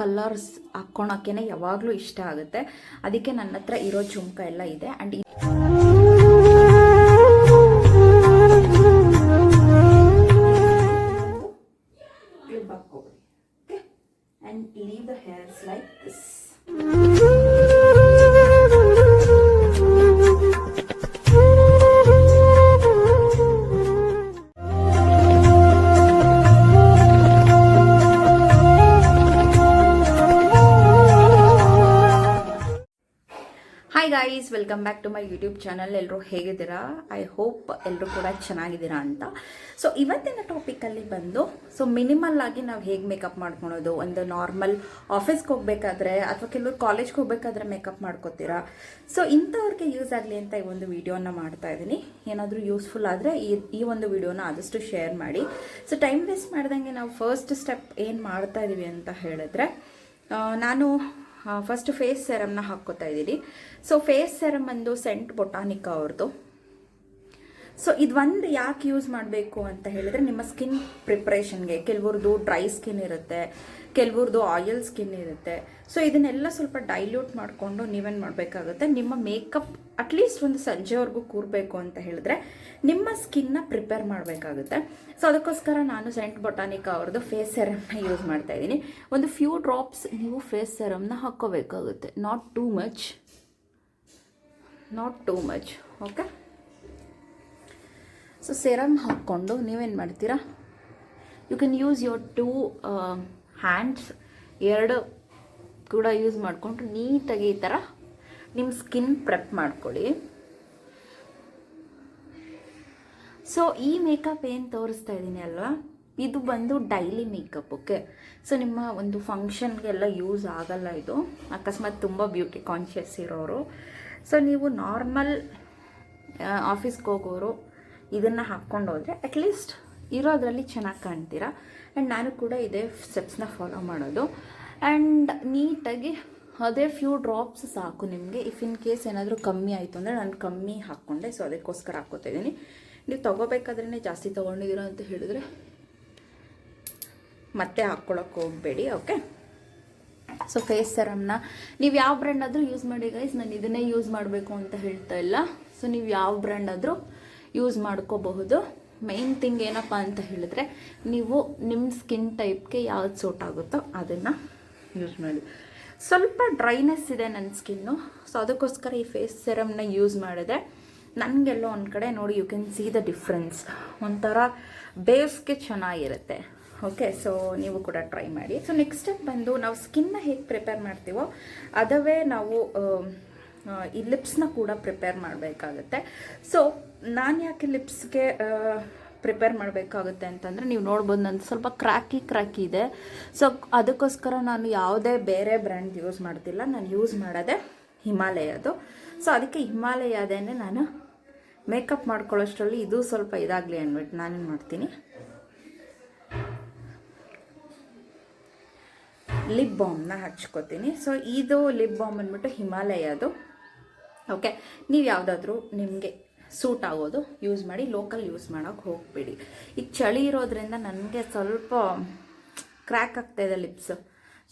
Colours ಹಾಕ್ಕೊಳಕ್ಕೇ ಯಾವಾಗಲೂ ಇಷ್ಟ ಆಗುತ್ತೆ. ಅದಕ್ಕೆ ನನ್ನ ಹತ್ರ ಇರೋ ಜುಮ್ಕ ಎಲ್ಲ ಇದೆ. ಆ್ಯಂಡ್ ಕ್ಲಿಪ್ ಹಾಕ್ಕೊಬಿಡಿ okay hairs the hi welcome back to my YouTube channel ಎಲ್ಲರೂ ಹೇಗಿದ್ದೀರಾ? ಐ ಹೋಪ್ ಎಲ್ಲರೂ ಕೂಡ ಚೆನ್ನಾಗಿದ್ದೀರಾ ಅಂತ. ಸೊ ಇವತ್ತಿನ ಟಾಪಿಕಲ್ಲಿ ಬಂದು ಸೊ ಮಿನಿಮಲ್ ಆಗಿ ನಾವು ಹೇಗೆ ಮೇಕಪ್ ಮಾಡ್ಕೊಳೋದು? ಒಂದು ನಾರ್ಮಲ್ ಆಫೀಸ್ಗೆ ಹೋಗಬೇಕಾದ್ರೆ ಅಥವಾ ಕೆಲವರು ಕಾಲೇಜ್ಗೆ ಹೋಗಬೇಕಾದ್ರೆ ಮೇಕಪ್ ಮಾಡ್ಕೋತೀರಾ? ಸೊ ಇಂಥವ್ರಿಗೆ ಯೂಸ್ ಆಗಲಿ ಅಂತ ಈ ಒಂದು ವಿಡಿಯೋನ ಮಾಡ್ತಾ ಇದ್ದೀನಿ. ಏನಾದರೂ ಯೂಸ್ಫುಲ್ ಆದರೆ ಈ ಈ ಒಂದು ವಿಡಿಯೋನ ಆದಷ್ಟು ಶೇರ್ ಮಾಡಿ. ಸೊ ಟೈಮ್ ವೇಸ್ಟ್ ಮಾಡ್ದಂಗೆ ನಾವು ಫಸ್ಟ್ ಸ್ಟೆಪ್ ಏನು ಮಾಡ್ತಾ ಇದ್ದೀವಿ ಅಂತ ಹೇಳಿದ್ರೆ ನಾನು ಫಸ್ಟ್ ಫೇಸ್ ಸೆರಮ್ನ ಹಾಕ್ಕೋತಾ ಇದ್ದೀರಿ. ಸೊ ಫೇಸ್ ಸೆರಮ್ ಬಂದು ಸೆಂಟ್ ಬೊಟಾನಿಕ ಅವ್ರದ್ದು ಸೊ ಇದು ಒಂದು ಯಾಕೆ ಯೂಸ್ ಮಾಡಬೇಕು ಅಂತ ಹೇಳಿದ್ರೆ ನಿಮ್ಮ ಸ್ಕಿನ್ ಪ್ರಿಪ್ರೇಷನ್ಗೆ ಕೆಲವ್ರದ್ದು ಡ್ರೈ ಸ್ಕಿನ್ ಇರುತ್ತೆ ಕೆಲವ್ರದ್ದು ಆಯಿಲ್ ಸ್ಕಿನ್ ಇರುತ್ತೆ. ಸೊ ಇದನ್ನೆಲ್ಲ ಸ್ವಲ್ಪ ಡೈಲ್ಯೂಟ್ ಮಾಡಿಕೊಂಡು ನೀವೇನು ಮಾಡಬೇಕಾಗುತ್ತೆ, ನಿಮ್ಮ ಮೇಕಪ್ ಅಟ್ಲೀಸ್ಟ್ ಒಂದು ಸಂಜೆವರೆಗೂ ಕೂರಬೇಕು ಅಂತ ಹೇಳಿದ್ರೆ ನಿಮ್ಮ ಸ್ಕಿನ್ನ ಪ್ರಿಪೇರ್ ಮಾಡಬೇಕಾಗುತ್ತೆ. ಸೊ ಅದಕ್ಕೋಸ್ಕರ ನಾನು ಸೆಂಟ್ ಬೊಟಾನಿಕ ಅವ್ರದ್ದು ಫೇಸ್ ಸೆರಮ್ನ ಯೂಸ್ ಮಾಡ್ತಾ ಇದ್ದೀನಿ. ಒಂದು ಫ್ಯೂ ಡ್ರಾಪ್ಸ್ ನೀವು ಫೇಸ್ ಸೆರಮ್ನ ಹಾಕ್ಕೋಬೇಕಾಗುತ್ತೆ. Not too much not too much okay so serum ಹಾಕ್ಕೊಂಡು ನೀವೇನು ಮಾಡ್ತೀರಾ? You can use your two hands ಎರಡು ಕೂಡ ಯೂಸ್ ಮಾಡಿಕೊಂಡು ನೀಟಾಗಿ ಈ ಥರ ನಿಮ್ಮ ಸ್ಕಿನ್ ಪ್ರೆಪ್ ಮಾಡ್ಕೊಳ್ಳಿ. ಸೊ ಈ ಮೇಕಪ್ ಏನು ತೋರಿಸ್ತಾ ಇದ್ದೀನಿ ಅಲ್ವಾ? ಇದು ಬಂದು ಡೈಲಿ ಮೇಕಪ್ ಓಕೆ ಸೊ ನಿಮ್ಮ ಒಂದು ಫಂಕ್ಷನ್ಗೆಲ್ಲ ಯೂಸ್ ಆಗಲ್ಲ ಇದು. ಅಕಸ್ಮಾತ್ ತುಂಬ ಬ್ಯೂಟಿ ಕಾನ್ಷಿಯಸ್ ಇರೋರು. ಸೊ ನೀವು ನಾರ್ಮಲ್ ಆಫೀಸ್ಗೆ ಹೋಗೋರು, ಇದನ್ನು ಹಾಕ್ಕೊಂಡು ಹೋದರೆ ಅಟ್ಲೀಸ್ಟ್ ಇರೋದ್ರಲ್ಲಿ ಚೆನ್ನಾಗಿ ಕಾಣ್ತೀರಾ? ಆ್ಯಂಡ್ ನಾನು ಕೂಡ ಇದೇ ಸ್ಟೆಪ್ಸ್ನ ಫಾಲೋ ಮಾಡೋದು. ಆ್ಯಂಡ್ ನೀಟಾಗಿ ಅದೇ ಫ್ಯೂ ಡ್ರಾಪ್ಸ್ ಸಾಕು ನಿಮಗೆ. ಇಫ್ ಇನ್ ಕೇಸ್ ಏನಾದರೂ ಕಮ್ಮಿ ಆಯಿತು ಅಂದರೆ ನಾನು ಕಮ್ಮಿ ಹಾಕ್ಕೊಂಡೆ. ಸೊ ಅದಕ್ಕೋಸ್ಕರ ಹಾಕ್ಕೋತಾ ಇದ್ದೀನಿ ನೀವು ತೊಗೋಬೇಕಾದ್ರೇ ಜಾಸ್ತಿ ತೊಗೊಂಡಿದ್ದೀರಾ ಅಂತ ಹೇಳಿದ್ರೆ ಮತ್ತೆ ಹಾಕ್ಕೊಳಕ್ಕೆ ಹೋಗಬೇಡಿ ಓಕೆ ಸೊ ಫೇಸ್ ಸೆರಮ್ನ ನೀವು ಯಾವ ಬ್ರ್ಯಾಂಡ್ ಆದರೂ ಯೂಸ್ ಮಾಡಿ ಗೈಸ್ ನಾನು ಇದನ್ನೇ ಯೂಸ್ ಮಾಡಬೇಕು ಅಂತ ಹೇಳ್ತಾ ಇಲ್ಲ. ಸೊ ನೀವು ಯಾವ ಬ್ರ್ಯಾಂಡ್ ಆದರೂ ಯೂಸ್ ಮಾಡ್ಕೋಬಹುದು. ಮೈನ್ ಥಿಂಗ್ ಏನಪ್ಪ ಅಂತ ಹೇಳಿದ್ರೆ ನೀವು ನಿಮ್ಮ ಸ್ಕಿನ್ ಟೈಪ್ಗೆ ಯಾವ್ದು ಸೂಟ್ ಆಗುತ್ತೋ ಅದನ್ನು ಯೂಸ್ ಮಾಡಿ. ಸ್ವಲ್ಪ ಡ್ರೈನೆಸ್ ಇದೆ ನನ್ನ ಸ್ಕಿನ್ನು ಸೊ ಅದಕ್ಕೋಸ್ಕರ ಈ ಫೇಸ್ ಸೆರಮ್ನ ಯೂಸ್ ಮಾಡಿದೆ. ನನಗೆಲ್ಲೋ ಒಂದು ಕಡೆ ನೋಡಿ you can see the difference ಒಂಥರ ಬೇಸ್ಗೆ ಚೆನ್ನಾಗಿರುತ್ತೆ. ಓಕೆ ಸೊ ನೀವು ಕೂಡ ಟ್ರೈ ಮಾಡಿ. ಸೊ ನೆಕ್ಸ್ಟ್ ಸ್ಟೆಪ್ ಬಂದು ನಾವು ಸ್ಕಿನ್ನ ಹೇಗೆ ಪ್ರಿಪೇರ್ ಮಾಡ್ತೀವೋ ಅದವೇ ನಾವು ಆ, ಈ ಲಿಪ್ಸ್ನ ಕೂಡ ಪ್ರಿಪೇರ್ ಮಾಡಬೇಕಾಗುತ್ತೆ. ಸೊ ನಾನು ಯಾಕೆ ಲಿಪ್ಸ್ಗೆ ಪ್ರಿಪೇರ್ ಮಾಡಬೇಕಾಗುತ್ತೆ ಅಂತಂದರೆ ನೀವು ನೋಡ್ಬೋದು ನಂದು ಸ್ವಲ್ಪ ಕ್ರ್ಯಾಕಿ ಕ್ರ್ಯಾಕಿ ಇದೆ. ಸೊ ಅದಕ್ಕೋಸ್ಕರ ನಾನು ಯಾವುದೇ ಬೇರೆ ಬ್ರ್ಯಾಂಡ್ ಯೂಸ್ ಮಾಡ್ತಿಲ್ಲ. ನಾನು ಯೂಸ್ ಮಾಡೋದೇ ಹಿಮಾಲಯದು ಸೊ ಅದಕ್ಕೆ ಹಿಮಾಲಯದೇ ನಾನು ಮೇಕಪ್ ಮಾಡ್ಕೊಳ್ಳೋಷ್ಟರಲ್ಲಿ ಇದು ಸ್ವಲ್ಪ ಇದಾಗಲಿ ಅಂದ್ಬಿಟ್ಟು ನಾನೇನು ಮಾಡ್ತೀನಿ. ಲಿಪ್ ಬಾಮ್ನ ಹಚ್ಕೋತೀನಿ. ಸೊ, ಇದು ಲಿಪ್ ಬಾಮ್ ಅಂದ್ಬಿಟ್ಟು ಹಿಮಾಲಯದು. ಓಕೆ, ನೀವು ಯಾವುದಾದ್ರೂ ನಿಮಗೆ ಸೂಟ್ ಆಗೋದು, ಯೂಸ್ ಮಾಡಿ, ಲೋಕಲ್ ಯೂಸ್ ಮಾಡೋಕ್ಕೆ ಹೋಗಬೇಡಿ. ಈಗ ಚಳಿ ಇರೋದ್ರಿಂದ ನನಗೆ ಸ್ವಲ್ಪ ಕ್ರ್ಯಾಕ್ ಆಗ್ತಾ ಇದೆ ಲಿಪ್ಸ್.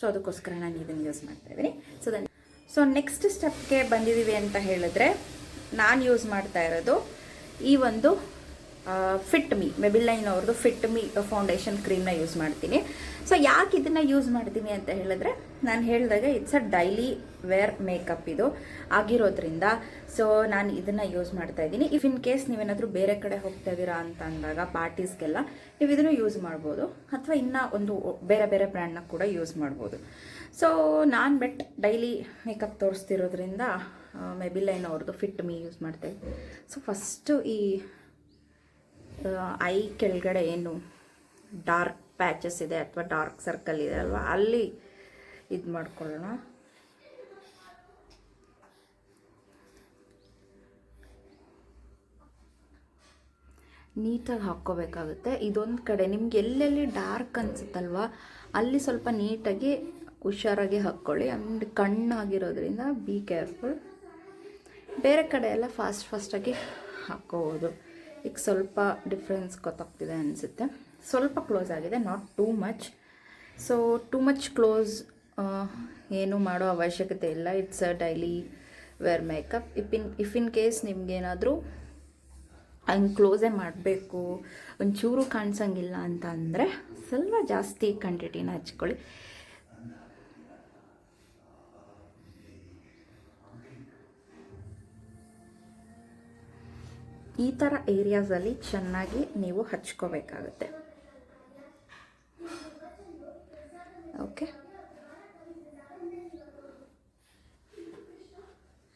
ಸೊ, ಅದಕ್ಕೋಸ್ಕರ ನಾನು ಇದನ್ನು ಯೂಸ್ ಮಾಡ್ತಾ ಇದ್ದೀನಿ. ಸೊ ದೆನ್ ಸೊ ನೆಕ್ಸ್ಟ್ ಸ್ಟೆಪ್ಗೆ ಬಂದಿದ್ದೀವಿ ಅಂತ ಹೇಳಿದ್ರೆ ನಾನು ಯೂಸ್ ಮಾಡ್ತಾ ಇರೋದು ಈ ಒಂದು ಫಿಟ್ ಮೀ ಮೆಬಿಲೈನ್ ಅವ್ರದ್ದು ಫಿಟ್ ಮೀ ಫೌಂಡೇಶನ್ ಕ್ರೀಮ್ನ ಯೂಸ್ ಮಾಡ್ತೀನಿ. ಸೊ ಯಾಕೆ ಇದನ್ನು ಯೂಸ್ ಮಾಡ್ತೀನಿ ಅಂತ ಹೇಳಿದ್ರೆ, ನಾನು ಹೇಳಿದಾಗ it's a daily wear makeup ಇದು. ಆಗಿರೋದ್ರಿಂದ ಸೊ ನಾನು ಇದನ್ನು ಯೂಸ್ ಮಾಡ್ತಾ ಇದ್ದೀನಿ. ಇಫ್ ಇನ್ ಕೇಸ್ ನೀವೇನಾದರೂ ಬೇರೆ ಕಡೆ ಹೋಗ್ತಾ ಇದ್ದೀರಾ ಅಂತ ಅಂದಾಗ, ಪಾರ್ಟೀಸ್ಗೆಲ್ಲ ನೀವು ಇದನ್ನು ಯೂಸ್ ಮಾಡ್ಬೋದು. ಅಥವಾ ಇನ್ನೂ ಒಂದು ಬೇರೆ ಬೇರೆ ಬ್ರ್ಯಾಂಡ್ನ ಕೂಡ ಯೂಸ್ ಮಾಡ್ಬೋದು. ಸೊ ನಾನು ಬೆಟ್ ಡೈಲಿ ಮೇಕಪ್ ತೋರಿಸ್ತಿರೋದ್ರಿಂದ ಮೆಬಿಲೈನ್ ಅವ್ರದ್ದು ಫಿಟ್ ಮೀ ಯೂಸ್ ಮಾಡ್ತಾ. ಸೊ ಫಸ್ಟು ಈ ಐ ಕೆಳಗಡೆ ಏನು ಡಾರ್ಕ್ ಪ್ಯಾಚಸ್ ಇದೆ ಅಥವಾ ಡಾರ್ಕ್ ಸರ್ಕಲ್ ಇದೆ ಅಲ್ವಾ, ಅಲ್ಲಿ ಇದು ಮಾಡ್ಕೊಳ್ಳೋಣ. ನೀಟಾಗಿ ಹಾಕ್ಕೋಬೇಕಾಗುತ್ತೆ. ಇದೊಂದು ಕಡೆ ನಿಮ್ಗೆ ಎಲ್ಲೆಲ್ಲಿ ಡಾರ್ಕ್ ಅನ್ಸುತ್ತಲ್ವ, ಅಲ್ಲಿ ಸ್ವಲ್ಪ ನೀಟಾಗಿ ಹುಷಾರಾಗಿ ಹಾಕ್ಕೊಳ್ಳಿ. ಆ್ಯಂಡ್ ಕಣ್ಣಾಗಿರೋದ್ರಿಂದ ಬಿ ಕೇರ್ಫುಲ್ ಬೇರೆ ಕಡೆ ಎಲ್ಲ ಫಾಸ್ಟ್ ಫಾಸ್ಟಾಗಿ ಹಾಕ್ಕೋಬೋದು ಈಗ ಸ್ವಲ್ಪ ಡಿಫ್ರೆನ್ಸ್ ಗೊತ್ತಾಗ್ತಿದೆ ಅನಿಸುತ್ತೆ. ಸ್ವಲ್ಪ ಕ್ಲೋಸ್ ಆಗಿದೆ not too much so too much close ಏನು ಮಾಡೋ ಅವಶ್ಯಕತೆ ಇಲ್ಲ. It's a daily wear makeup if in if in case ನಿಮಗೇನಾದರೂ ಹಂಗೆ ಕ್ಲೋಸೇ ಮಾಡಬೇಕು, ಒಂಚೂರು ಕಾಣಿಸಂಗಿಲ್ಲ ಅಂತ ಅಂದರೆ ಸ್ವಲ್ಪ ಜಾಸ್ತಿ ಕ್ವಾಂಟಿಟಿನ ಹಚ್ಕೊಳ್ಳಿ. ಈ ಥರ ಏರಿಯಾಸಲ್ಲಿ ಚೆನ್ನಾಗಿ ನೀವು ಹಚ್ಕೋಬೇಕಾಗುತ್ತೆ. ಓಕೆ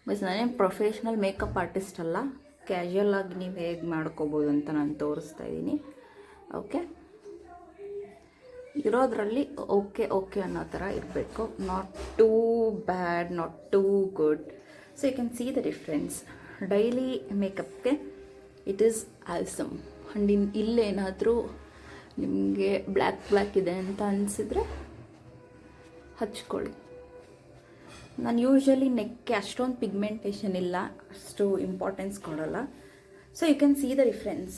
ಬಸ್ ನಾನೇನು ಪ್ರೊಫೆಷ್ನಲ್ ಮೇಕಪ್ ಆರ್ಟಿಸ್ಟ್ ಅಲ್ಲ. ಕ್ಯಾಶುಯಲ್ ಆಗಿ ನೀವು ಹೇಗೆ ಮಾಡ್ಕೋಬೋದು ಅಂತ ನಾನು ತೋರಿಸ್ತಾ ಇದ್ದೀನಿ ಓಕೆ ಇರೋದ್ರಲ್ಲಿ ಓಕೆ ಓಕೆ ಅನ್ನೋ ಥರ ಇರಬೇಕು. Not too bad not too good so you can see the difference daily ಮೇಕಪ್ಗೆ it is awesome in ಇಲ್ಲೇನಾದರೂ ನಿಮಗೆ ಬ್ಲ್ಯಾಕ್ ಬ್ಲ್ಯಾಕ್ ಇದೆ ಅಂತ ಅನಿಸಿದ್ರೆ ಹಚ್ಕೊಳ್ಳಿ. ನಾನು ಯೂಶ್ವಲಿ ನೆಕ್ಗೆ ಅಷ್ಟೊಂದು ಪಿಗ್ಮೆಂಟೇಷನ್ ಇಲ್ಲ, ಅಷ್ಟು ಇಂಪಾರ್ಟೆನ್ಸ್ ಕೊಡೋಲ್ಲ. So you can see the difference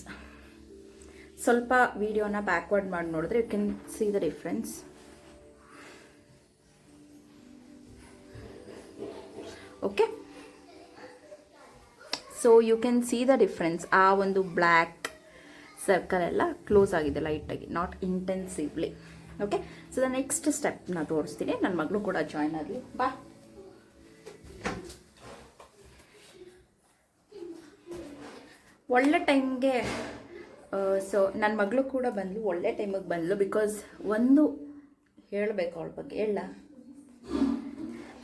ಸ್ವಲ್ಪ ವೀಡಿಯೋನ ಬ್ಯಾಕ್ವರ್ಡ್ ಮಾಡಿ ನೋಡಿದ್ರೆ you can see the difference okay so you can see the difference ಆ ಒಂದು ಬ್ಲ್ಯಾಕ್ ಸರ್ಕಲ್ ಎಲ್ಲ ಕ್ಲೋಸ್ ಆಗಿದೆ ಲೈಟಾಗಿ not intensively okay so the next ಸ್ಟೆಪ್ನ ತೋರಿಸ್ತೀನಿ. ನನ್ನ ಮಗಳು ಕೂಡ ಜಾಯ್ನ್ ಆಗಲಿ. ಬಾ. ಒಳ್ಳೆ ಟೈಮ್ಗೆ ಸೊ ನನ್ನ ಮಗಳು ಕೂಡ ಬಂದಳು ಒಳ್ಳೆ ಟೈಮಿಗೆ ಬಂದಳು ಬಿಕಾಸ್ ಒಂದು ಹೇಳಬೇಕು ಅವಳ ಬಗ್ಗೆ. ಹೇಳ.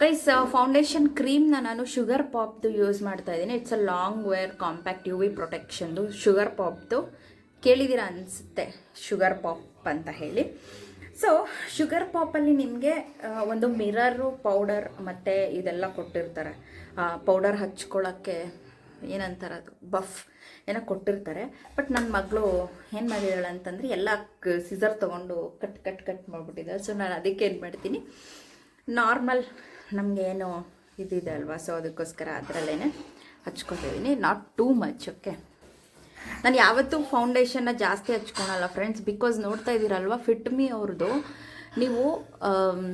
ಗೈಸ್ ಫೌಂಡೇಶನ್ ಕ್ರೀಮ್ನ ನಾನು ಶುಗರ್ ಪಾಪ್ದು ಯೂಸ್ ಮಾಡ್ತಾ ಇದ್ದೀನಿ. It's a long wear compact UV V ಪ್ರೊಟೆಕ್ಷನ್ದು ಶುಗರ್ ಪಾಪ್ದು ಕೇಳಿದ್ದೀರಾ ಅನಿಸುತ್ತೆ ಶುಗರ್ ಪಾಪ್ ಅಂತ ಹೇಳಿ. ಸೊ ಶುಗರ್ ಪಾಪಲ್ಲಿ ನಿಮಗೆ ಒಂದು ಮಿರರು ಪೌಡರ್ ಮತ್ತು ಇದೆಲ್ಲ ಕೊಟ್ಟಿರ್ತಾರೆ. ಪೌಡರ್ ಹಚ್ಕೊಳ್ಳೋಕ್ಕೆ ಏನಂತಾರೆ ಅದು ಬಫ್ ಏನೋ ಕೊಟ್ಟಿರ್ತಾರೆ. ಬಟ್ ನನ್ನ ಮಗಳು ಏನು ಮಾಡಿದಾಳೆ ಅಂತಂದರೆ ಎಲ್ಲ ಸಿಸರ್ ತೊಗೊಂಡು ಕಟ್ ಕಟ್ ಕಟ್ ಮಾಡಿಬಿಟ್ಟಿದ್ದಾಳೆ ಸೊ ನಾನು ಅದಕ್ಕೆ ಏನು ಮಾಡ್ತೀನಿ? ನಾರ್ಮಲ್ ನಮಗೆ ಏನು ಇದಿದೆ ಅಲ್ವಾ? ಸೊ ಅದಕ್ಕೋಸ್ಕರ ಅದರಲ್ಲೇ ಹಚ್ಕೊತಿದ್ದೀನಿ ನಾಟ್ ಟೂ ಮಚ್ ಓಕೆ ನಾನು ಯಾವತ್ತೂ ಫೌಂಡೇಶನ್ನ ಜಾಸ್ತಿ ಹಚ್ಕೊಳಲ್ಲ ಫ್ರೆಂಡ್ಸ್ ಬಿಕಾಸ್ ನೋಡ್ತಾ ಇದ್ದೀರಲ್ವ ಫಿಟ್ ಮೀ ಅವ್ರದ್ದು ನೀವು ಆಮ್,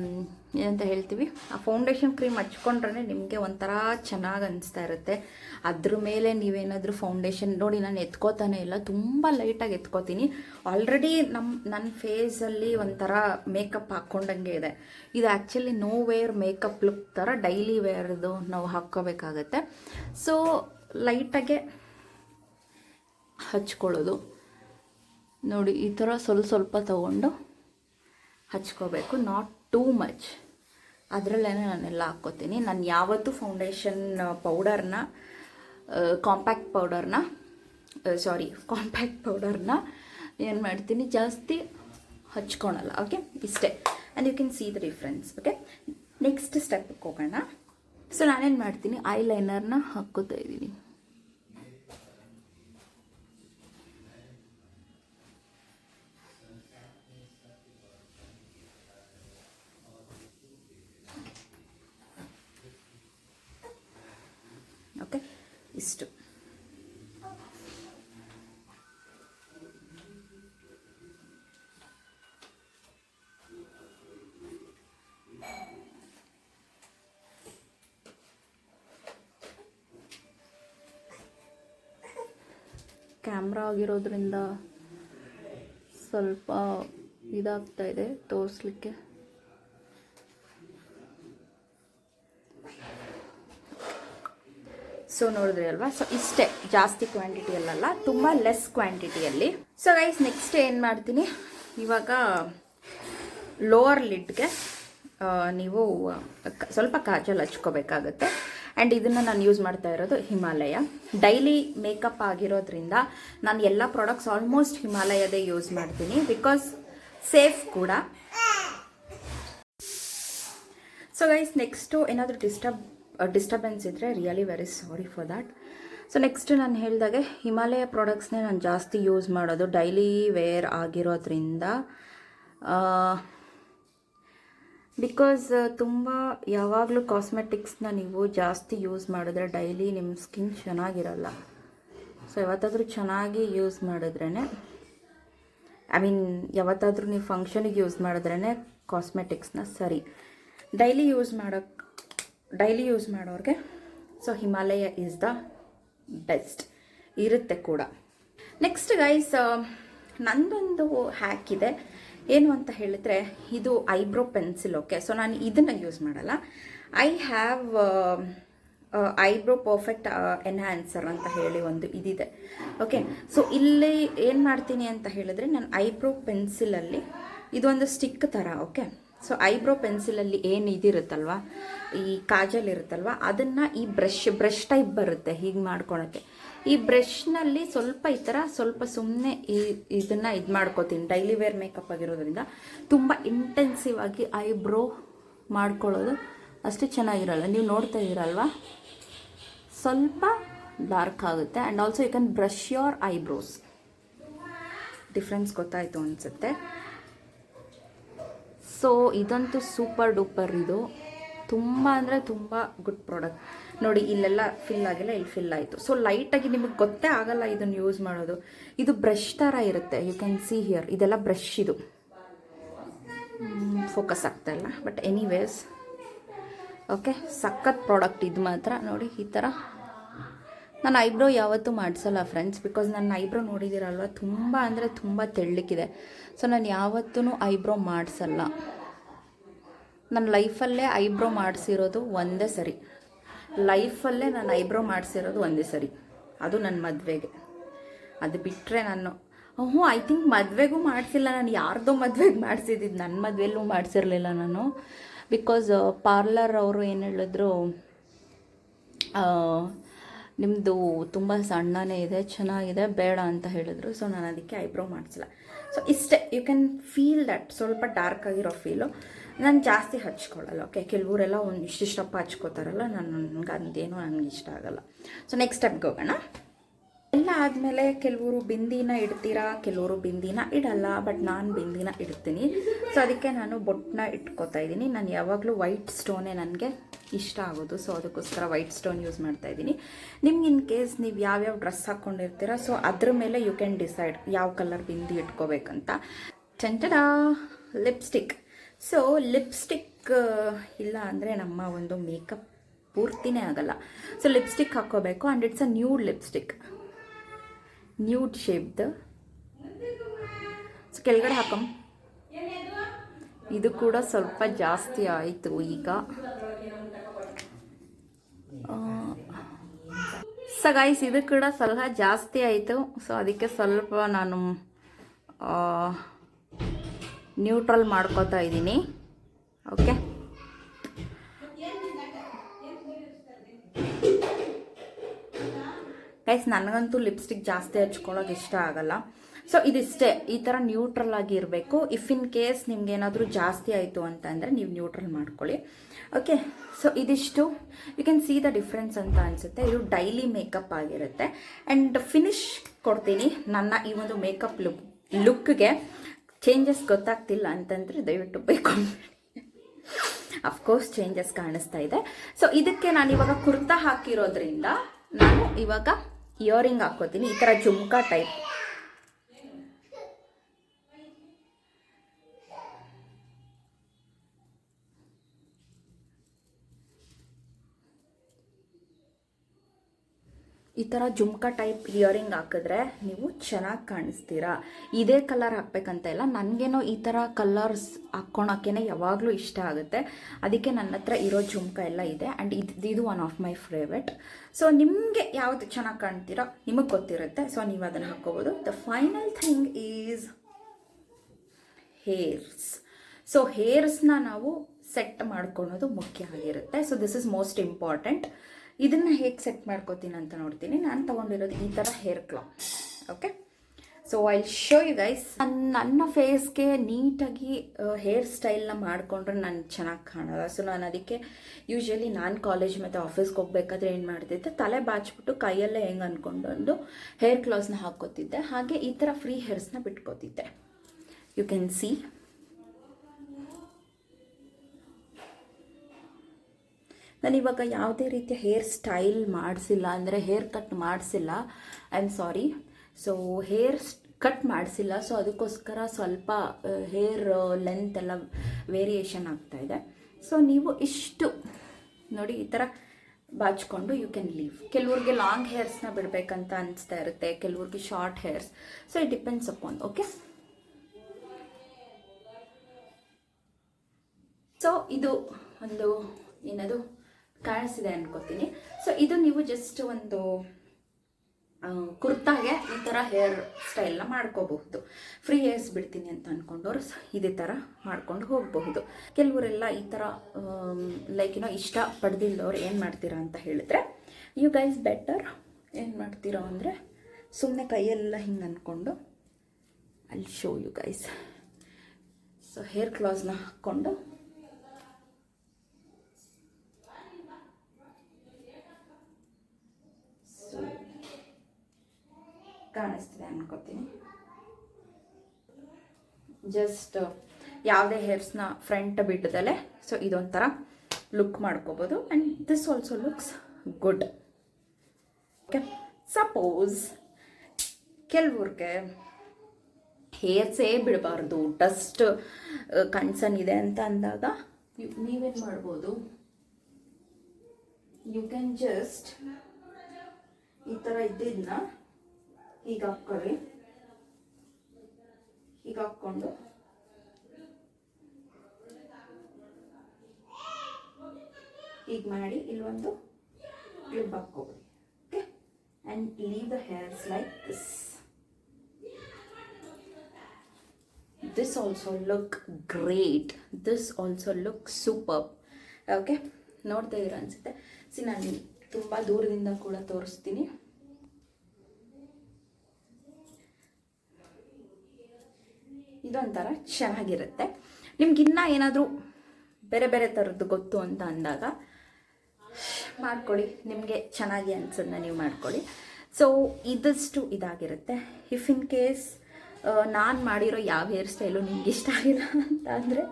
ಏನಂತ ಹೇಳ್ತೀವಿ, ಆ ಫೌಂಡೇಶನ್ ಕ್ರೀಮ್ ಹಚ್ಕೊಂಡ್ರೆ ನಿಮಗೆ ಒಂಥರ ಚೆನ್ನಾಗಿ ಅನಿಸ್ತಾ ಇರುತ್ತೆ. ಅದ್ರ ಮೇಲೆ ನೀವೇನಾದರೂ ಫೌಂಡೇಶನ್ ನೋಡಿ ನಾನು ಎತ್ಕೋತಾನೆ ಇಲ್ಲ, ತುಂಬ ಲೈಟಾಗಿ ಎತ್ಕೋತೀನಿ. ಆಲ್ರೆಡಿ ನಮ್ಮ ನನ್ನ ಫೇಸಲ್ಲಿ ಒಂಥರ ಮೇಕಪ್ ಹಾಕ್ಕೊಂಡಂಗೆ ಇದೆ. ಇದು actually no wear makeup look ಥರ ಡೈಲಿ ವೇರ್ದು ನಾವು ಹಾಕ್ಕೋಬೇಕಾಗತ್ತೆ. ಸೊ ಲೈಟಾಗೆ ಹಚ್ಕೊಳ್ಳೋದು. ನೋಡಿ, ಈ ಥರ ಸ್ವಲ್ಪ ಸ್ವಲ್ಪ ತಗೊಂಡು ಹಚ್ಕೋಬೇಕು. ನಾಟ್ ಟೂ ಮಚ್ ಅದರಲ್ಲೇ ನಾನೆಲ್ಲ ಹಾಕ್ಕೋತೀನಿ. ನಾನು ಯಾವತ್ತೂ ಫೌಂಡೇಶನ್ ಪೌಡರ್ನ ಕಾಂಪ್ಯಾಕ್ಟ್ ಪೌಡರ್ನ ಸಾರಿ ಕಾಂಪ್ಯಾಕ್ಟ್ ಪೌಡರ್ನ ಏನು ಮಾಡ್ತೀನಿ? ಜಾಸ್ತಿ ಹಚ್ಕೊಳಲ್ಲ ಓಕೆ ಇಷ್ಟೇ. And you can see the difference okay next ಸ್ಟೆಪ್ಗೆ ಹೋಗೋಣ. ಸೊ ನಾನೇನು ಮಾಡ್ತೀನಿ? ಐ ಲೈನರ್ನ ಹಾಕ್ಕೋತಾ ಇದ್ದೀನಿ ಓಕೆ ಇಷ್ಟು ಕ್ಯಾಮ್ರಾ ಆಗಿರೋದ್ರಿಂದ ಸ್ವಲ್ಪ ಇದಾಗ್ತಾ ಇದೆ, ತೋರಿಸ್ಲಿಕ್ಕೆ. ಸೊ ನೋಡಿದ್ರಿ ಅಲ್ವಾ? ಸೊ ಇಷ್ಟೇ, ಜಾಸ್ತಿ ಕ್ವಾಂಟಿಟಿಯಲ್ಲ ತುಂಬ ಲೆಸ್ ಕ್ವಾಂಟಿಟಿಯಲ್ಲಿ ಸೊ ಗೈಸ್ ನೆಕ್ಸ್ಟ್ ಏನು ಮಾಡ್ತೀನಿ? ಇವಾಗ ಲೋವರ್ ಲಿಡ್ಗೆ ನೀವು ಸ್ವಲ್ಪ ಕಾಜಲ್ ಹಚ್ಕೋಬೇಕಾಗತ್ತೆ. ಆ್ಯಂಡ್ ಇದನ್ನು ನಾನು ಯೂಸ್ ಮಾಡ್ತಾ ಇರೋದು ಹಿಮಾಲಯ. ಡೈಲಿ ಮೇಕಪ್ ಆಗಿರೋದ್ರಿಂದ ನಾನು ಎಲ್ಲ ಪ್ರಾಡಕ್ಟ್ಸ್ ಆಲ್ಮೋಸ್ಟ್ ಹಿಮಾಲಯದೇ ಯೂಸ್ ಮಾಡ್ತೀನಿ ಬಿಕಾಸ್ ಸೇಫ್ ಕೂಡ. ಸೊ ಗೈಸ್ ನೆಕ್ಸ್ಟು ಏನಾದರೂ ಡಿಸ್ಟರ್ಬ್ ಡಿಸ್ಟರ್ಬೆನ್ಸ್ ಇದ್ದರೆ really very sorry for that so next ನಾನು ಹೇಳಿದಾಗೆ ಹಿಮಾಲಯ ಪ್ರಾಡಕ್ಟ್ಸ್ನೇ ನಾನು ಜಾಸ್ತಿ ಯೂಸ್ ಮಾಡೋದು ಡೈಲಿ ವೇರ್ ಆಗಿರೋದ್ರಿಂದ ಬಿಕಾಸ್ ತುಂಬ ಯಾವಾಗಲೂ ಕಾಸ್ಮೆಟಿಕ್ಸ್ನ ನೀವು ಜಾಸ್ತಿ ಯೂಸ್ ಮಾಡಿದ್ರೆ ಡೈಲಿ ನಿಮ್ಮ ಸ್ಕಿನ್ ಚೆನ್ನಾಗಿರಲ್ಲ. ಸೊ ಯಾವತ್ತಾದರೂ ಚೆನ್ನಾಗಿ ಯೂಸ್ ಮಾಡಿದ್ರೇ ಐ ಮೀನ್ ಯಾವತ್ತಾದರೂ ನೀವು ಫಂಕ್ಷನಿಗೆ ಯೂಸ್ ಮಾಡಿದ್ರೇ ಕಾಸ್ಮೆಟಿಕ್ಸ್ನ ಸರಿ. ಡೈಲಿ ಯೂಸ್ ಮಾಡೋಕ್ಕೆ ಡೈಲಿ ಯೂಸ್ ಮಾಡೋರಿಗೆ so Himalaya is the best ಇರುತ್ತೆ ಕೂಡ. ನೆಕ್ಸ್ಟ್ ಗೈಸ್ ನಂದೊಂದು ಹ್ಯಾಕ್ ಇದೆ. ಏನು ಅಂತ ಹೇಳಿದ್ರೆ ಇದು ಐಬ್ರೋ ಪೆನ್ಸಿಲ್, ಓಕೆ? ಸೊ ನಾನು ಇದನ್ನು ಯೂಸ್ ಮಾಡಲ್ಲ. I have eyebrow perfect enhancer ಅಂತ ಹೇಳಿ ಒಂದು ಇದಿದೆ. ಓಕೆ? ಸೊ ಇಲ್ಲಿ ಏನು ಮಾಡ್ತೀನಿ ಅಂತ ಹೇಳಿದ್ರೆ ನಾನು ಐಬ್ರೋ ಪೆನ್ಸಿಲಲ್ಲಿ ಇದೊಂದು ಸ್ಟಿಕ್ ಥರ ಓಕೆ? ಸೊ ಐಬ್ರೋ ಪೆನ್ಸಿಲಲ್ಲಿ ಏನು ಇದಿರುತ್ತಲ್ವ? ಈ ಕಾಜಲ್ ಇರುತ್ತಲ್ವ? ಅದನ್ನು ಈ ಬ್ರಷ್ ಬ್ರಷ್ ಟೈಪ್ ಬರುತ್ತೆ ಹೀಗೆ ಮಾಡ್ಕೊಳಕ್ಕೆ. ಈ ಬ್ರಷ್ನಲ್ಲಿ ಸ್ವಲ್ಪ ಈ ಥರ ಸ್ವಲ್ಪ ಸುಮ್ಮನೆ ಈ ಇದನ್ನು ಇದು ಮಾಡ್ಕೋತೀನಿ. ಡೈಲಿ ವೇರ್ ಮೇಕಪ್ ಆಗಿರೋದ್ರಿಂದ ತುಂಬ ಇಂಟೆನ್ಸಿವ್ ಆಗಿ ಐಬ್ರೋ ಮಾಡ್ಕೊಳ್ಳೋದು ಅಷ್ಟು ಚೆನ್ನಾಗಿರಲ್ಲ. ನೀವು ನೋಡ್ತಾ ಇದ್ದೀರಲ್ವಾ? ಸ್ವಲ್ಪ ಡಾರ್ಕ್ ಆಗುತ್ತೆ. And also you can brush your eyebrows difference ಗೊತ್ತಾಯಿತು ಅನಿಸುತ್ತೆ. ಸೊ ಇದಂತೂ ಸೂಪರ್ ಡೂಪರ್ ಇದು. ತುಂಬ ಅಂದರೆ ತುಂಬ ಗುಡ್ ಪ್ರಾಡಕ್ಟ್ ನೋಡಿ, ಇಲ್ಲೆಲ್ಲ ಫಿಲ್ ಆಗಿಲ್ಲ, ಇಲ್ಲಿ ಫಿಲ್ ಆಯಿತು. ಸೊ ಲೈಟಾಗಿ ನಿಮಗೆ ಗೊತ್ತೇ ಆಗಲ್ಲ ಇದನ್ನು ಯೂಸ್ ಮಾಡೋದು. ಇದು ಬ್ರಷ್ ಥರ ಇರುತ್ತೆ. ಯು ಕ್ಯಾನ್ ಸಿ ಹಿಯರ್ ಇದೆಲ್ಲ ಬ್ರಷ್ ಇದು. ಫೋಕಸ್ ಆಗ್ತಾ ಇಲ್ಲ. ಬಟ್ ಎನಿವೇಸ್ ಓಕೆ ಸಖತ್ ಪ್ರಾಡಕ್ಟ್ ಇದು ಮಾತ್ರ. ನೋಡಿ, ಈ ಥರ ನಾನು ಐಬ್ರೋ ಯಾವತ್ತೂ ಮಾಡಿಸಲ್ಲ ಫ್ರೆಂಡ್ಸ್ ಬಿಕಾಸ್ ನನ್ನ ಐಬ್ರೋ ನೋಡಿದ್ದೀರಲ್ವ ತುಂಬ ಅಂದರೆ ತುಂಬ ತೆಳ್ಳಕ್ಕಿದೆ ಸೊ ನಾನು ಯಾವತ್ತೂ ಐಬ್ರೋ ಮಾಡಿಸಲ್ಲ. ನನ್ನ ಲೈಫಲ್ಲೇ ಐಬ್ರೋ ಮಾಡಿಸಿರೋದು ಒಂದೇ ಸರಿ. ಲೈಫಲ್ಲೇ ನಾನು ಐಬ್ರೋ ಮಾಡಿಸಿರೋದು ಒಂದೇ ಸರಿ. ಅದು ನನ್ನ ಮದುವೆಗೆ. ಅದು ಬಿಟ್ಟರೆ ನಾನು, ಹ್ಞೂ, ಐ ಥಿಂಕ್ ಮದುವೆಗೂ ಮಾಡಿಸಿಲ್ಲ ನಾನು. ಯಾರ್ದೋ ಮದುವೆಗೆ ಮಾಡಿಸಿದ್ದು ನನ್ನ ಮದುವೆಲ್ಲೂ ಮಾಡಿಸಿರಲಿಲ್ಲ ನಾನು. ಬಿಕಾಸ್ ಪಾರ್ಲರ್ ಅವರು ಏನು ಹೇಳಿದ್ರು ನಿಮ್ಮದು ತುಂಬ ಸಣ್ಣನೇ ಇದೆ, ಚೆನ್ನಾಗಿದೆ, ಬೇಡ ಅಂತ ಹೇಳಿದ್ರು. ಸೊ, ನಾನು ಅದಕ್ಕೆ ಐಬ್ರೋ ಮಾಡಿಸಿಲ್ಲ. ಸೊ, ಇಷ್ಟೇ. ಯು ಕ್ಯಾನ್ ಫೀಲ್ ದಟ್ ಸ್ವಲ್ಪ ಡಾರ್ಕ್ ಆಗಿರೋ ಫೀಲು ನಾನು ಜಾಸ್ತಿ ಹಚ್ಕೊಳ್ಳಲ್ಲ ಓಕೆ ಕೆಲವರೆಲ್ಲ ಒಂದು ಇಷ್ಟಿಷ್ಟಪ್ಪ ಹಚ್ಕೋತಾರಲ್ಲ, ನಾನು ನನಗೆ ಅದೇನು ನನಗೆ ಇಷ್ಟ ಆಗಲ್ಲ. ಸೊ ನೆಕ್ಸ್ಟ್ ಸ್ಟೆಪ್ಗೆ ಹೋಗೋಣ. ಎಲ್ಲ ಆದಮೇಲೆ ಕೆಲವರು ಬಿಂದಿನ ಇಡ್ತೀರಾ? ಕೆಲವರು ಬಿಂದಿನ ಇಡಲ್ಲ ಬಟ್ ನಾನು ಬಿಂದಿನ ಇಡ್ತೀನಿ. ಸೊ ಅದಕ್ಕೆ ನಾನು ಬೊಟ್ಟನ್ನ ಇಟ್ಕೋತಾ ಇದ್ದೀನಿ. ನಾನು ಯಾವಾಗಲೂ ವೈಟ್ ಸ್ಟೋನೇ ನನಗೆ ಇಷ್ಟ ಆಗೋದು. ಸೊ ಅದಕ್ಕೋಸ್ಕರ ವೈಟ್ ಸ್ಟೋನ್ ಯೂಸ್ ಮಾಡ್ತಾ ಇದ್ದೀನಿ. ನಿಮ್ಗೆ ಇನ್ ಕೇಸ್ ನೀವು ಯಾವ್ಯಾವ ಡ್ರೆಸ್ ಹಾಕ್ಕೊಂಡಿರ್ತೀರ ಸೊ ಅದ್ರ ಮೇಲೆ ಯು ಕ್ಯಾನ್ ಡಿಸೈಡ್ ಯಾವ ಕಲರ್ ಬಿಂದಿ ಇಟ್ಕೋಬೇಕಂತ. ಚಂಚಡ ಲಿಪ್ಸ್ಟಿಕ್ ಸೊ ಲಿಪ್ಸ್ಟಿಕ್ ಇಲ್ಲ ಅಂದರೆ ನಮ್ಮ ಒಂದು ಮೇಕಪ್ ಪೂರ್ತಿನೇ ಆಗಲ್ಲ. ಸೊ ಲಿಪ್ಸ್ಟಿಕ್ ಹಾಕ್ಕೋಬೇಕು. And it's a nude lipstick nude ಶೇಪ್ದು so ಕೆಳಗಡೆ ಹಾಕಂ ಇದು ಕೂಡ ಸ್ವಲ್ಪ ಜಾಸ್ತಿ ಆಯಿತು ಈಗ. ಸೊ ಗೈಸ್ ಇದು ಕೂಡ ಸ್ವಲ್ಪ ಜಾಸ್ತಿ ಆಯಿತು. ಸೊ ಅದಕ್ಕೆ ಸ್ವಲ್ಪ ನಾನು ನ್ಯೂಟ್ರಲ್ ಮಾಡ್ಕೋತಾ ಇದ್ದೀನಿ. ಓಕೆ ಗೈಸ್ ನನಗಂತೂ ಲಿಪ್ಸ್ಟಿಕ್ ಜಾಸ್ತಿ ಹಚ್ಕೊಳ್ಳೋಕೆ ಇಷ್ಟ ಆಗಲ್ಲ. ಸೊ ಇದಿಷ್ಟೇ. ಈ ಥರ ನ್ಯೂಟ್ರಲ್ ಆಗಿ ಇರಬೇಕು. ಇಫ್ ಇನ್ ಕೇಸ್ ನಿಮ್ಗೆ ಏನಾದರೂ ಜಾಸ್ತಿ ಆಯಿತು ಅಂತ ಅಂದರೆ ನೀವು ನ್ಯೂಟ್ರಲ್ ಮಾಡ್ಕೊಳ್ಳಿ. ಓಕೆ ಸೊ ಇದಿಷ್ಟು. You can see the difference ಅಂತ ಅನಿಸುತ್ತೆ. ಇದು ಡೈಲಿ ಮೇಕಪ್ ಆಗಿರುತ್ತೆ. ಆ್ಯಂಡ್ ಫಿನಿಶ್ ಕೊಡ್ತೀನಿ ನನ್ನ ಈ ಒಂದು ಮೇಕಪ್ ಲುಕ್ ಲುಕ್ಗೆ ಚೇಂಜಸ್ ಗೊತ್ತಾಗ್ತಿಲ್ಲ ಅಂತಂದರೆ ದಯವಿಟ್ಟು ಬೇಕು ಅಫ್ಕೋರ್ಸ್ ಚೇಂಜಸ್ ಕಾಣಿಸ್ತಾ ಇದೆ. ಸೊ ಇದಕ್ಕೆ ನಾನು ಇವಾಗ ಕುರ್ತಾ ಹಾಕಿರೋದ್ರಿಂದ ನಾನು ಇವಾಗ ಇಯರಿಂಗ್ ಹಾಕೋತೀನಿ ಈ ಥರ ಜುಮ್ಕಾ ಟೈಪ್ ಈ ಥರ ಜುಮ್ಕಾ ಟೈಪ್ ಇಯರಿಂಗ್ ಹಾಕಿದ್ರೆ ನೀವು ಚೆನ್ನಾಗಿ ಕಾಣಿಸ್ತೀರಾ. ಇದೇ ಕಲರ್ ಹಾಕ್ಬೇಕಂತ ಇಲ್ಲ, ನನಗೇನೋ ಈ ಥರ ಕಲರ್ಸ್ ಹಾಕ್ಕೊಳಕ್ಕೇನೆ ಯಾವಾಗಲೂ ಇಷ್ಟ ಆಗುತ್ತೆ. ಅದಕ್ಕೆ ನನ್ನ ಹತ್ರ ಇರೋ ಜುಮ್ಕಾ ಎಲ್ಲ ಇದೆ ಆ್ಯಂಡ್ ಇದು ಇದು one of my favourite so ನಿಮಗೆ ಯಾವುದು ಚೆನ್ನಾಗಿ ಕಾಣ್ತೀರೋ? ನಿಮಗೆ ಗೊತ್ತಿರುತ್ತೆ. ಸೊ ನೀವು ಅದನ್ನು ಹಾಕ್ಕೋಬೋದು. The final thing is hairs so ಹೇರ್ಸ್ನ ನಾವು ಸೆಟ್ ಮಾಡ್ಕೊಳ್ಳೋದು ಮುಖ್ಯ ಆಗಿರುತ್ತೆ. So this is most important ಇದನ್ನು ಹೇಗೆ ಸೆಟ್ ಮಾಡ್ಕೋತೀನಿ ಅಂತ ನೋಡ್ತೀನಿ. ನಾನು ತೊಗೊಂಡಿರೋದು ಈ ಥರ hair claw okay so I show you guys ನನ್ನ ಫೇಸ್ಗೆ ನೀಟಾಗಿ ಹೇರ್ ಸ್ಟೈಲ್ನ ಮಾಡಿಕೊಂಡ್ರೆ ನಾನು ಚೆನ್ನಾಗಿ ಕಾಣಲ್ಲ. ಸೊ ನಾನು ಅದಕ್ಕೆ ಯೂಶ್ವಲಿ ನಾನು ಕಾಲೇಜ್ ಮತ್ತು ಆಫೀಸ್ಗೆ ಹೋಗ್ಬೇಕಾದ್ರೆ ಏನು ಮಾಡ್ತಿದ್ದೆ? ತಲೆ ಬಾಚ್ಬಿಟ್ಟು ಕೈಯಲ್ಲೇ ಹೆಂಗೆ ಅಂದ್ಕೊಂಡೊಂದು ಹೇರ್ ಕ್ಲಾಸ್ನ ಹಾಕ್ಕೋತಿದ್ದೆ. ಹಾಗೆ ಈ ಥರ ಫ್ರೀ ಹೇರ್ಸ್ನ ಬಿಟ್ಕೋತಿದ್ದೆ. ಯು ಕ್ಯಾನ್ ಸಿ ನಾನು ಇವಾಗ ಯಾವುದೇ ರೀತಿಯ ಹೇರ್ ಸ್ಟೈಲ್ ಮಾಡಿಸಿಲ್ಲ, ಅಂದರೆ ಹೇರ್ ಕಟ್ ಮಾಡಿಸಿಲ್ಲ I am sorry so hair cut ಮಾಡಿಸಿಲ್ಲ ಸೊ ಅದಕ್ಕೋಸ್ಕರ ಸ್ವಲ್ಪ ಹೇರ್ ಲೆಂತ್ ಎಲ್ಲ ವೇರಿಯೇಷನ್ ಆಗ್ತಾ ಇದೆ. ಸೊ ನೀವು ಇಷ್ಟು, ನೋಡಿ, ಈ ಥರ ಬಾಚ್ಕೊಂಡು ಯು ಕ್ಯಾನ್ ಲೀವ್ ಕೆಲವ್ರಿಗೆ ಲಾಂಗ್ ಹೇರ್ಸ್ನ ಬಿಡಬೇಕಂತ ಅನಿಸ್ತಾ ಇರುತ್ತೆ, ಕೆಲವ್ರಿಗೆ short hairs so it depends upon okay so ಇದು ಒಂದು, ಏನದು? ಕಾಣಿಸ್ತಿದೆ ಅನ್ಕೋತೀನಿ. ಸೊ ಇದು ನೀವು ಜಸ್ಟ್ ಒಂದು ಕುರ್ತಾಗೆ ಈ ಥರ ಹೇರ್ ಸ್ಟೈಲ್ನ ಮಾಡ್ಕೋಬಹುದು. ಫ್ರೀ ಹೇರ್ಸ್ ಬಿಡ್ತೀನಿ ಅಂತ ಅಂದ್ಕೊಂಡವ್ರು ಇದೇ ಥರ ಮಾಡ್ಕೊಂಡು ಹೋಗಬಹುದು. ಕೆಲವರೆಲ್ಲ ಈ ಥರ ಲೈಕ್ ಏನೋ ಇಷ್ಟ ಪಡೆದಿಲ್ಲವ್ರು ಏನು ಮಾಡ್ತೀರಾ ಅಂತ ಹೇಳಿದ್ರೆ ಯು ಗೈಸ್ ಬೆಟರ್ ಏನು ಮಾಡ್ತೀರಾ ಅಂದರೆ ಸುಮ್ಮನೆ ಕೈಯೆಲ್ಲ ಹಿಂಗೆ ಅಂದ್ಕೊಂಡು ಅಲ್ಲಿ show you guys so hair ಕ್ಲಾಸ್ನ ಹಾಕ್ಕೊಂಡು ಸೊ ಕಾಣಿಸ್ತಿದೆ ಅನ್ಕೋತೀನಿ. ಜಸ್ಟ್ ಯಾವುದೇ ಹೇರ್ಸ್ನ ಫ್ರಂಟ್ ಬಿಟ್ಟದಲ್ಲೇ ಸೊ ಇದೊಂಥರ ಲುಕ್ ಮಾಡ್ಕೋಬೋದು. And this also looks good okay suppose ಕೆಲವ್ರಿಗೆ ಹೇರ್ಸೇ ಬಿಡಬಾರ್ದು ಡಸ್ಟ್ ಕನ್ಸರ್ನ್ ಇದೆ ಅಂತ ಅಂದಾಗ ನೀವೇನು ಮಾಡ್ಬೋದು? ಯು ಕ್ಯಾನ್ ಜಸ್ಟ್ ಈ ಥರ ಇದ್ದಿದ್ದನ್ನ ಹೀಗೆ ಹಾಕ್ಕೊಳ್ಳಿ ಹೀಗೆ ಹಾಕ್ಕೊಂಡು ಹೀಗೆ ಮಾಡಿ ಇಲ್ಲೊಂದು clip ಹಾಕ್ಕೊಬಿಡಿ okay and leave the hairs like this this also look great this also look super okay ನೋಡ್ತಾ ಇದ್ದೀರ ಅನಿಸುತ್ತೆ? ಸಿ ನಾನು ತುಂಬ ದೂರದಿಂದ ಕೂಡ ತೋರಿಸ್ತೀನಿ. ಇದೊಂಥರ ಚೆನ್ನಾಗಿರುತ್ತೆ. ನಿಮ್ಗಿನ್ನ ಏನಾದರೂ ಬೇರೆ ಬೇರೆ ಥರದ್ದು ಗೊತ್ತು ಅಂತ ಅಂದಾಗ ಮಾಡ್ಕೊಳ್ಳಿ. ನಿಮಗೆ ಚೆನ್ನಾಗಿ ಅನ್ಸೋದನ್ನ ನೀವು ಮಾಡ್ಕೊಳ್ಳಿ. ಸೊ ಇದಷ್ಟು ಇದಾಗಿರುತ್ತೆ. ಇಫ್ ಇನ್ ಕೇಸ್ ನಾನು ಮಾಡಿರೋ ಯಾವ ಹೇರ್ ಸ್ಟೈಲು ನಿಮ್ಗೆ ಇಷ್ಟ ಆಗಿಲ್ಲ ಅಂತ ಅಂದರೆ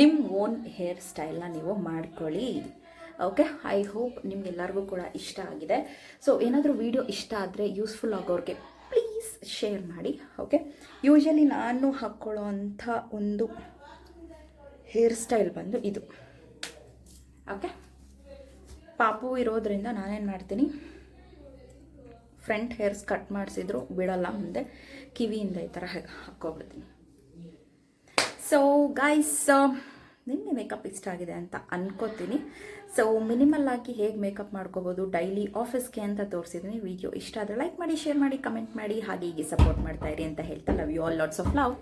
ನಿಮ್ಮ ಓನ್ ಹೇರ್ ಸ್ಟೈಲನ್ನ ನೀವು ಮಾಡ್ಕೊಳ್ಳಿ. ಓಕೆ ಐ ಹೋಪ್ ನಿಮ್ಗೆಲ್ಲರಿಗೂ ಕೂಡ ಇಷ್ಟ ಆಗಿದೆ. ಸೊ ಏನಾದರೂ ವೀಡಿಯೋ ಇಷ್ಟ ಆದರೆ ಯೂಸ್ಫುಲ್ ಆಗೋರಿಗೆ ಶೇರ್ ಮಾಡಿ ಓಕೆ ಯೂಶಲಿ ನಾನು ಹಾಕ್ಕೊಳ್ಳೋ ಅಂಥ ಒಂದು ಹೇರ್ ಸ್ಟೈಲ್ ಬಂದು ಇದು ಓಕೆ ಪಾಪು ಇರೋದ್ರಿಂದ ನಾನೇನು ಮಾಡ್ತೀನಿ ಫ್ರಂಟ್ ಹೇರ್ಸ್ ಕಟ್ ಮಾಡಿಸಿದ್ರು, ಬಿಡಲ್ಲ ಮುಂದೆ, ಕಿವಿಯಿಂದ ಈ ಥರ ಹಾಕ್ಕೊಬಿಡ್ತೀನಿ. ಸೊ ಗೈಸ್ ನಿನ್ನೆ ಮೇಕಪ್ ಇಷ್ಟ ಆಗಿದೆ ಅಂತ ಅನ್ಕೋತೀನಿ. ಸೊ ಮಿನಿಮಲ್ ಆಗಿ ಹೇಗೆ ಮೇಕಪ್ ಮಾಡ್ಕೋಬೋದು ಡೈಲಿ ಆಫೀಸ್ಗೆ ಅಂತ ತೋರಿಸಿದ್ದೀನಿ ವಿಡಿಯೋ ಇಷ್ಟ ಆದರೆ ಲೈಕ್ ಮಾಡಿ ಶೇರ್ ಮಾಡಿ ಕಮೆಂಟ್ ಮಾಡಿ, ಹಾಗೆ ಹೀಗೆ ಸಪೋರ್ಟ್ ಮಾಡ್ತಾ ಇರಿ ಅಂತ ಹೇಳ್ತಾ love you all lots of love